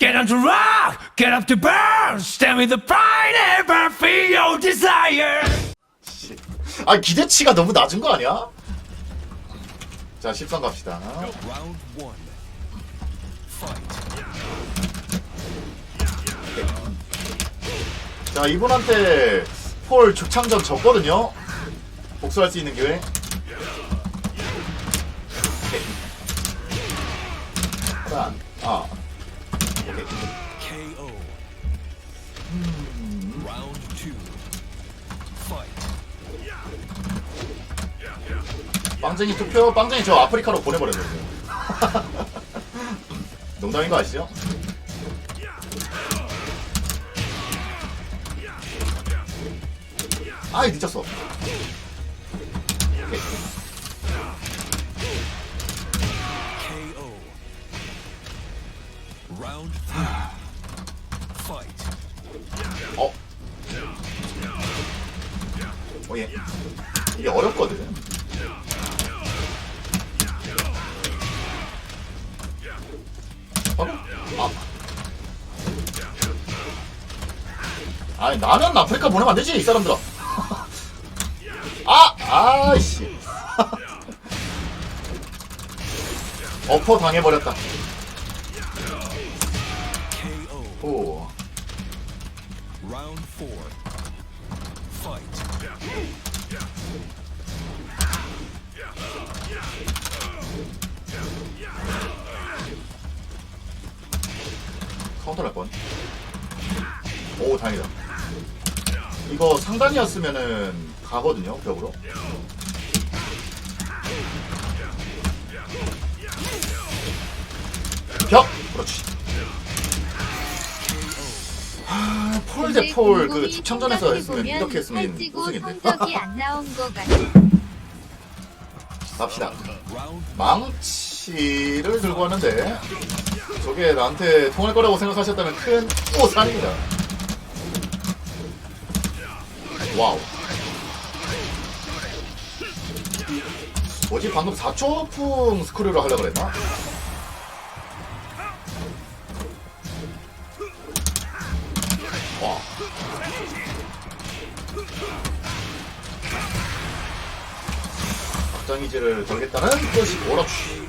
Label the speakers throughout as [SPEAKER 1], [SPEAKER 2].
[SPEAKER 1] Get on to rock, get up to burn, stand with the pride ever feel your desire.
[SPEAKER 2] 씨. 아 기대치가 너무 낮은 거 아니야? 자 13 갑시다
[SPEAKER 3] Round one. Fight.
[SPEAKER 2] 자 이분한테 폴 죽창전 졌거든요 복수할 수 있는 기회 자, 아
[SPEAKER 3] KO. Round two. Fight.
[SPEAKER 2] 빵쟁이 투표 빵쟁이 저 아프리카로 보내버렸어요 농담인 거 아시죠? 아이 늦었어 어렵거든. 어? 아. 아니, 나는 아프리카 보내면 안 되지, 이 사람들아. 아! 아이씨. 어퍼 당해버렸다. 오.
[SPEAKER 3] Round four. Fight.
[SPEAKER 2] 카운터 할 뻔. 오, 다행이다. 이거 상단이었으면은 가거든요, 벽으로. 벽! 그렇지. 아, 폴대 폴, 그 축창전에서 했으면, 이렇게 했으면 우승인데.
[SPEAKER 4] 성적이 안 나온 것 같아.
[SPEAKER 2] 갑시다.
[SPEAKER 3] Round
[SPEAKER 2] 망치를 들고 왔는데, 저게 나한테 통할 거라고 생각하셨다면 큰 오산입니다. 와우. 뭐지? 방금 4초풍 스크류를 하려고 그랬나? 와. 박정희지를 걸겠다는 뜻이 그렇지.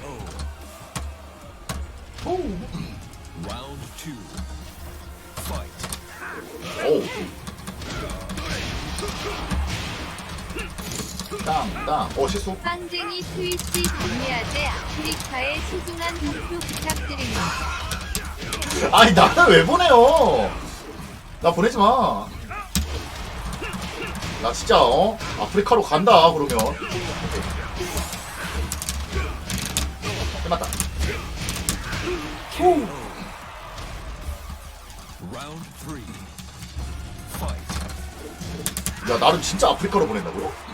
[SPEAKER 2] 땅, 땅. 오, 실수.
[SPEAKER 4] 빵쟁이 트위치 동의하제 아프리카의 소중한 투표 부탁드립니다.
[SPEAKER 2] 아니, 나는 왜 보내요? 나 보내지 마. 나 진짜, 어? 아프리카로 간다, 그러면. 끝났다.
[SPEAKER 3] Round three. Fight.
[SPEAKER 2] 야, 나를 진짜 아프리카로 보낸다고요?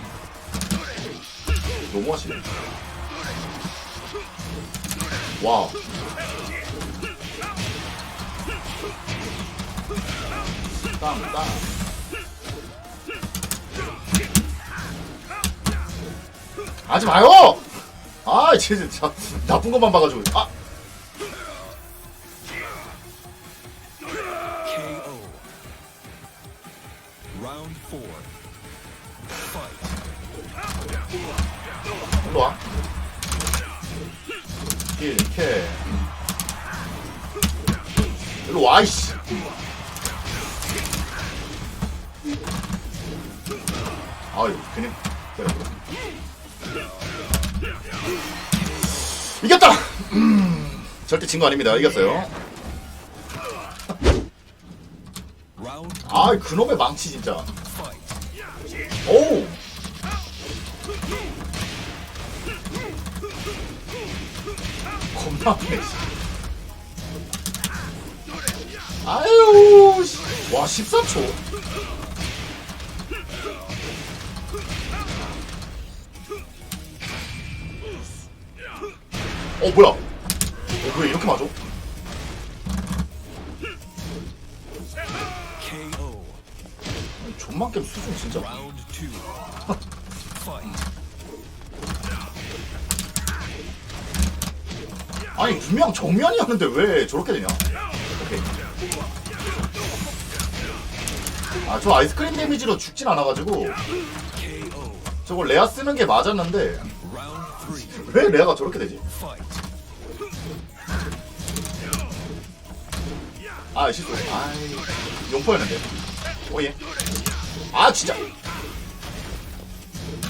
[SPEAKER 2] 너무 하시네. 와. 땅, 땅. 하지 마요! 아, 진짜 자, 나쁜 것만 봐가지고. 아, 거 아닙니다. 이겼어요.
[SPEAKER 3] Round
[SPEAKER 2] 아, 그놈의 망치, 진짜. 오! 겁나 아프네, 씨. 아유, 씨. 와, 14초. 어, 뭐야? 이렇게 맞아?
[SPEAKER 3] KO.
[SPEAKER 2] 존만 게임 수준 진짜. 아니 분명 정면이었는데 왜 저렇게 되냐? 오케이. 아, 저 아이스크림 데미지로 죽진 않아가지고. 저걸 레아 쓰는 게 맞았는데. 왜 레아가 저렇게 되지? 아 실수. 아이 용포였는데. 오예. 아 진짜.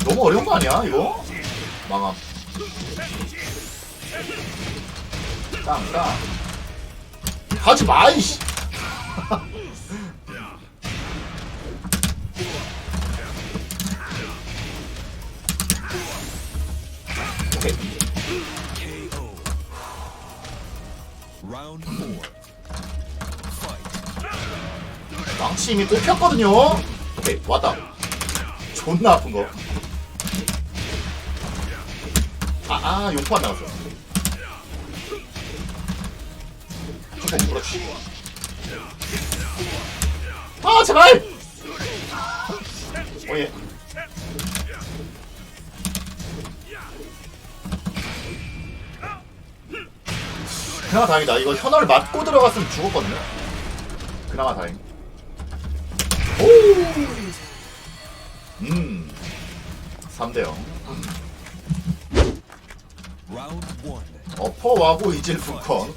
[SPEAKER 2] 너무 어려운 거 아니야 이거? 망함. 땅 땅. 하지 마 이씨. 오케이. 망치 이미 또 폈거든요. 오케이 왔다. 존나 아픈 거. 아, 아 용포 안 나왔어. 조금 그렇지. 아 제발. 오예. 그나마 다행이다. 이거 현을 맞고 들어갔으면 죽었거든요. 그나마 다행. 오! 음. 3대 0.
[SPEAKER 3] Round one.
[SPEAKER 2] 어퍼 와고 이질 부컨.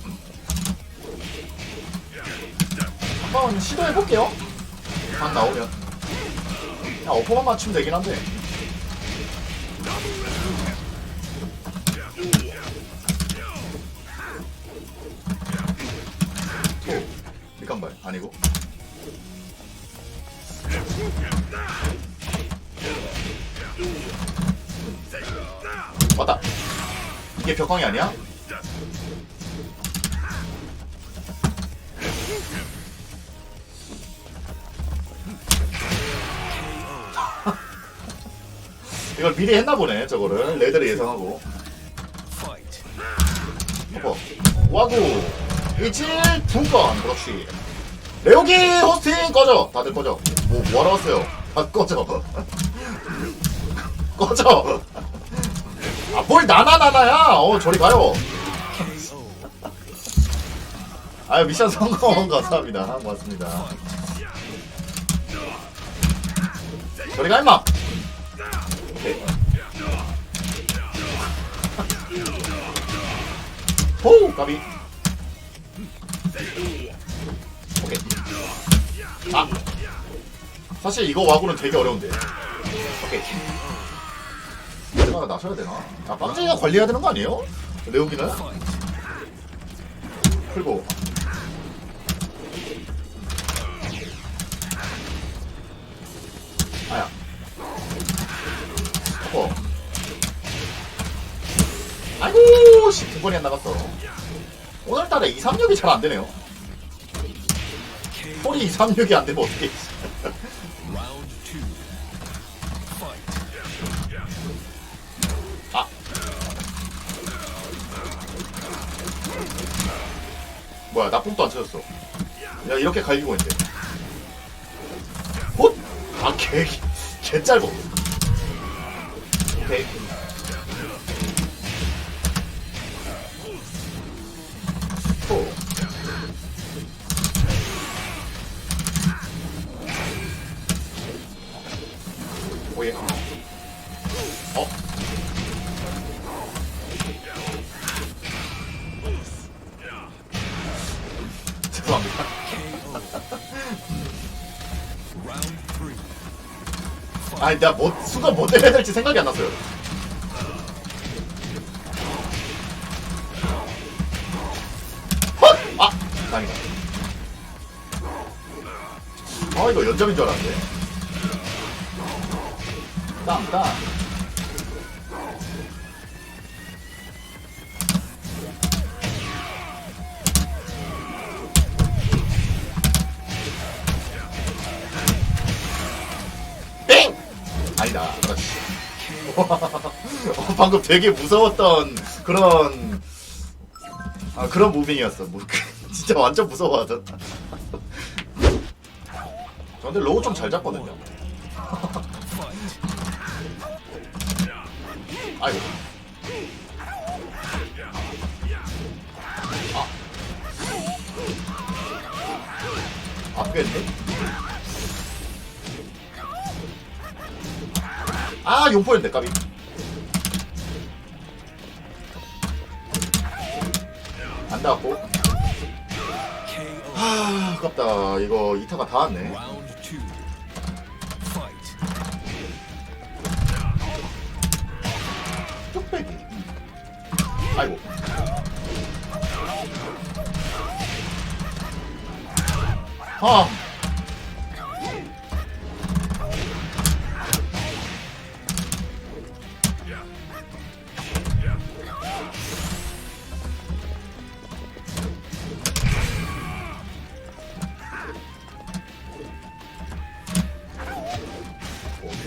[SPEAKER 2] 한번 시도해볼게요. 각 나오면. 그냥 어퍼만 맞추면 되긴 한데. 또, 밑간발 아니고. 왔다. 이게 벽광이 아니야? 이걸 미리 했나 보네 저거를 레드를 예상하고. 어퍼 와구 이칠 두건 그렇지 레오기 호스팅 꺼져 다들 꺼져 뭐 뭐하러 왔어요? 다 꺼져. 꺼져. 아뭘 나나나나야? 어 저리 가요. 아유 미션 성공. 감사합니다. 고맙습니다. 저리 가 임마. 호 까비. 오케이. 아 사실 이거 와구는 되게 어려운데. 오케이. 내가 나서야 되나? 아 빵쟁이가 관리해야 되는 거 아니에요? 레오기는? 풀고. 아야. 어. 아이고 씨 두 번이 안 나갔어. 오늘따라 2, 3, 6이 잘 안 되네요. 폴이 2, 3, 6이 안 되면 어떡해 야 이렇게 갈기고 있는데 헛! 아 개 개 짧어 오케이. 호 오예 아니 내가 뭐 순간 뭐 때려야 될지 생각이 안 났어요 헛! 아! 다행이다 아 이거 연점인 줄 알았는데 땅 땅. 어, 방금 되게 무서웠던 그런 아 그런 무빙이었어. 뭐, 진짜 완전 무서워하던. 저 근데 로우 좀 잘 잡거든요. 아이고. 아. 아프겠는 아 용포였는데 까비. 안
[SPEAKER 3] KO.
[SPEAKER 2] 아 아깝다. 이거 이타가 다 왔네. 뚝배기. 아이고. 아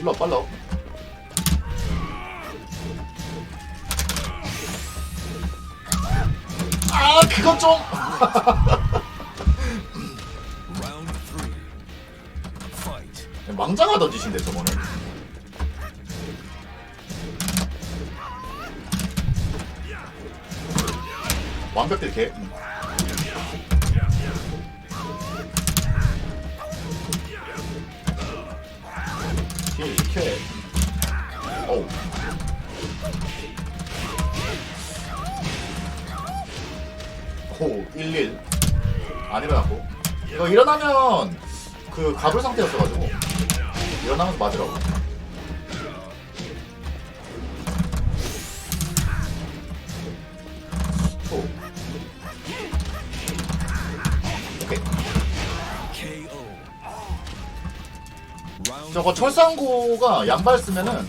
[SPEAKER 2] 오, 빨라 빨라 아 그건 좀. 망자가 던지신데 저거는 완벽들 개킬 오, 11. 안 일어났고. 이거 일어나면 그 가불 상태였어가지고 일어나면서 맞으라고. 초. 오케이. 저거 철상고가 양발 쓰면은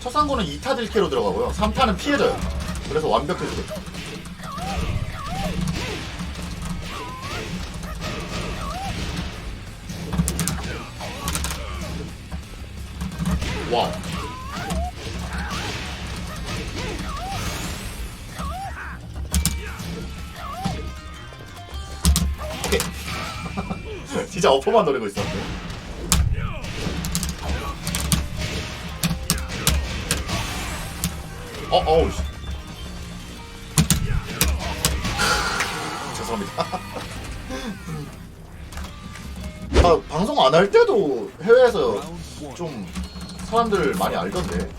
[SPEAKER 2] 철상고는 2타 딜캐로 들어가고요. 3타는 피해져요. 그래서 완벽해지게. 오케이. 진짜 어퍼만 노리고 있었는데. 어, 어우, 씨. 죄송합니다. 아, 방송 안 할 때도 해외에서. 좀 사람들 많이 알던데.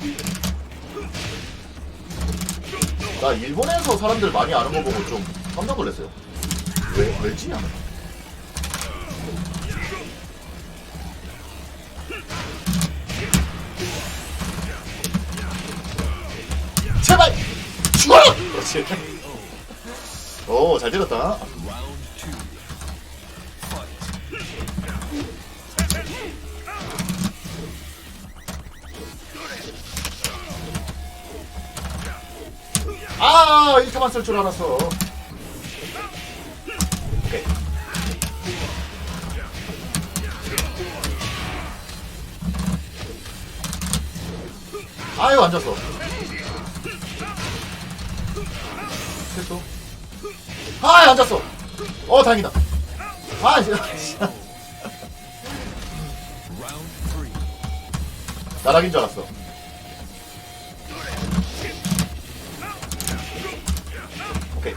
[SPEAKER 2] 나 일본에서 사람들 많이 아는 거 보고 좀 깜짝 놀랐어요. 왜, 왜지? 하면. 제발! 죽어라! 그렇지. 오, 잘 때렸다. 아, 1타만 쓸 줄 알았어. 오케이. 아유, 앉았어. 됐어. 아, 앉았어. 어, 다행이다. 아,
[SPEAKER 3] three.
[SPEAKER 2] 나락인 줄 알았어. 오케이.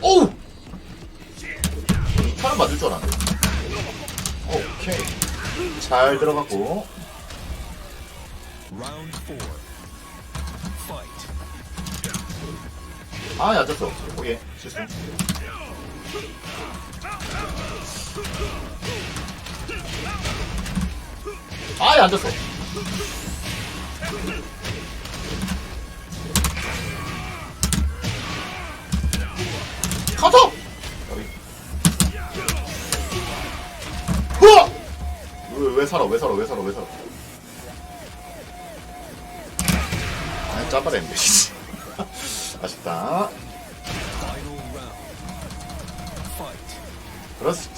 [SPEAKER 2] 오우! 차는 맞을 줄 알았는데. 오케이. 잘 들어갔고. 아, 앉았어. 오케이. 실수. 아예 앉았어. 여기. 후아! 왜, 왜 살아? 왜 살아? 왜 살아? 왜 살아? 아, 짜파라 했네. 아쉽다. 그렇지.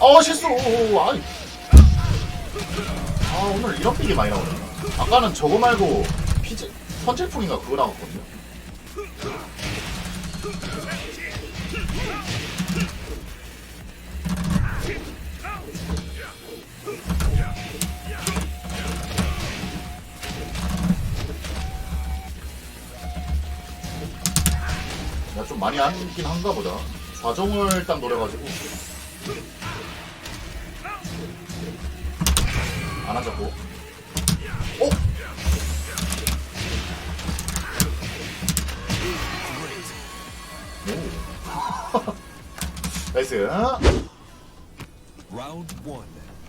[SPEAKER 2] 어 실수. 아이. 아 오늘 이런 픽이 많이 나오네. 아까는 저거 말고 피지 선질풍인가 그거 나왔거든요. 안긴 한가 보다. 과정을 딱 노려가지고 안 앉았고 어? 오. 나이스.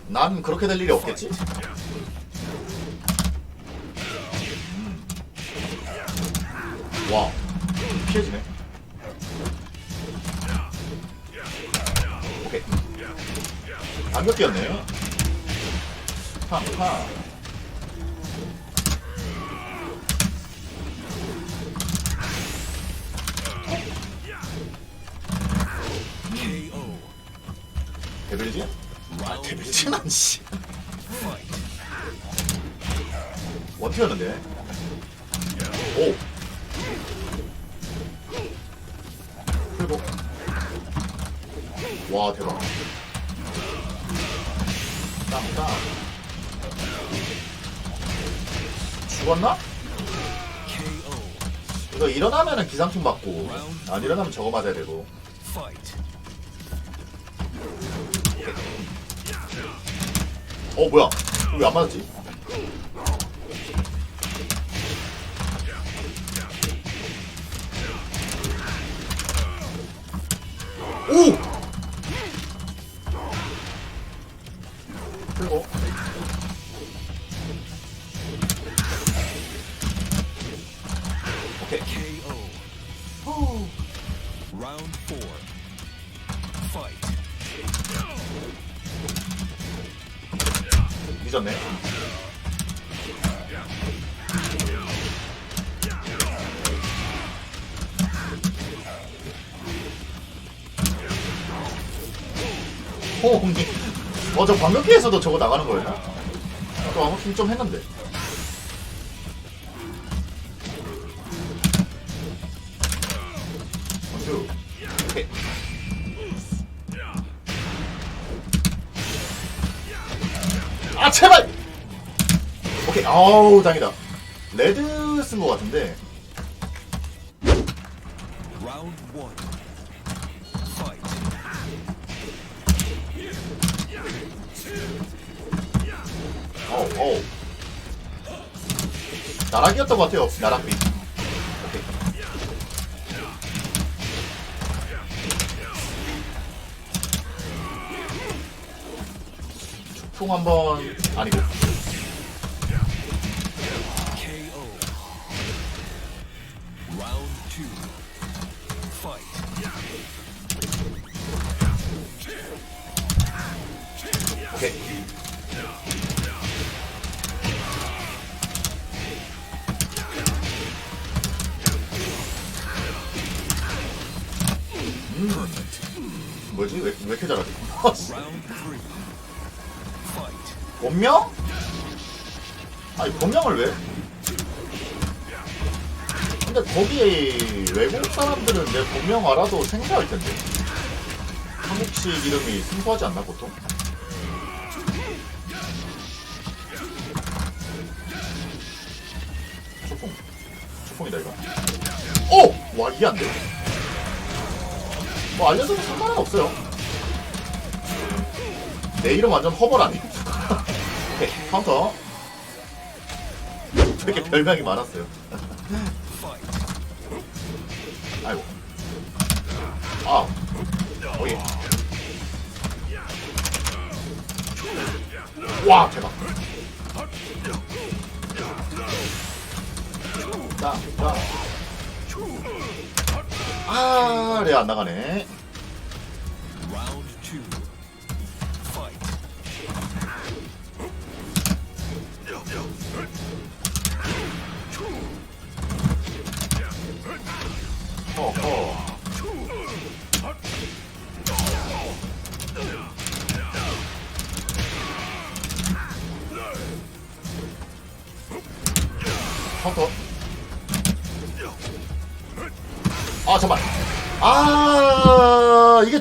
[SPEAKER 2] 난 그렇게 될 일이 없겠지 음. 와 피해지네 반격 뛰었네 하하? 아 데빌진 안씨.
[SPEAKER 3] Fight.
[SPEAKER 2] 원티였는데. 오. 와 대박 죽었나? 이거 일어나면은 기상충 맞고 안 일어나면 저거 맞아야 되고. 어 뭐야 왜 안 맞았지? 오! 어저 방금 피해서도 저거 나가는 거예요? 또 아무튼 좀 했는데. 원투. 오케이. 아 제발. 오케이. 아우 당이다. 레드 쓴 거 같은데. 라운드 1 나락이었던 것 같아요 나락비 총 한번 아니고 본명? 아니 본명을 왜? 근데 거기 외국 사람들은 내 본명 알아도 생소할 텐데 한국식 이름이 생소하지 않나 보통? 초풍 초풍이다 이거 오! 와 이게 안돼 뭐 알려줘도 상관은 없어요 내 이름 완전 허벌 아니에요? 오케이 카운터 되게 별명이 많았어요. 아이고 아 오예 와 대박 자, 자. 아, 레안 나가네.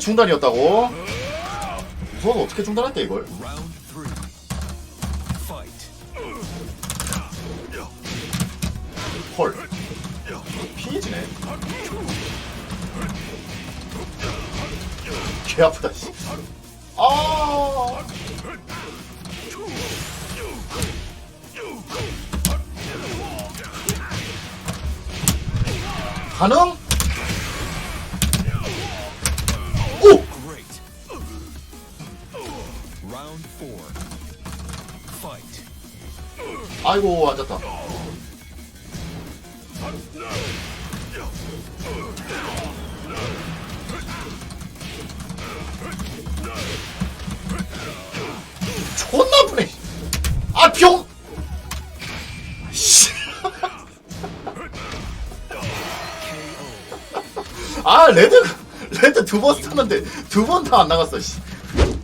[SPEAKER 2] 중단이었다고? 무서워, 어떻게 중단할 때 이걸?
[SPEAKER 3] Round three. Fight.
[SPEAKER 2] 헐. 피해지네. 개 아프다 씨. 아 가능? 아이고 앉았다. 존나 아프네. 아 병! 아 레드 레드 두번 쐈는데 두 번 다 안 나갔어 씨.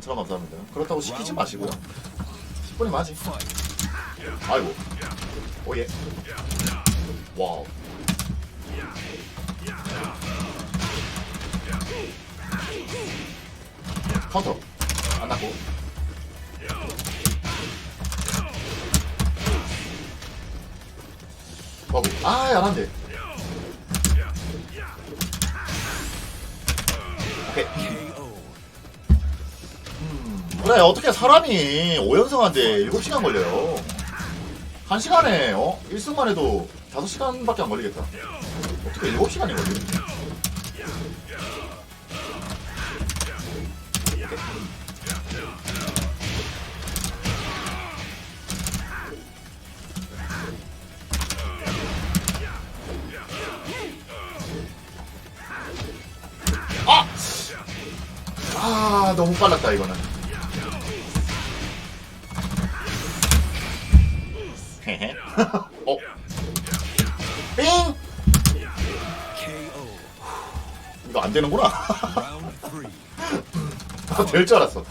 [SPEAKER 2] 처럼 감사합니다. 그렇다고 시키지 마시고요. 10분이 맞지.
[SPEAKER 3] Fight.
[SPEAKER 2] 아이고. 오예. 와우. 카운터. 안 났고. 버그 아 야란데 오케이.
[SPEAKER 3] KO.
[SPEAKER 2] 그래 어떻게 사람이 5연승한데 7시간 걸려요 1시간에 어? 1승만 해도 5시간밖에 안 걸리겠다 어떻게 7시간이 걸려 아! 아 너무 빨랐다 이거는 안 되는구나.
[SPEAKER 3] Round three.
[SPEAKER 2] 될줄 알았어.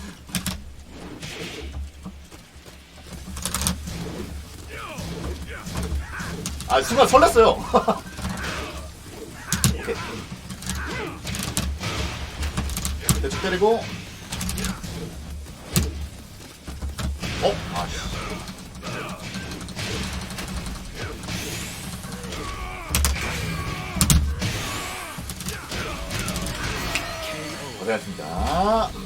[SPEAKER 2] 아 순간 설렜어요. 오케이. 대충 때리고 고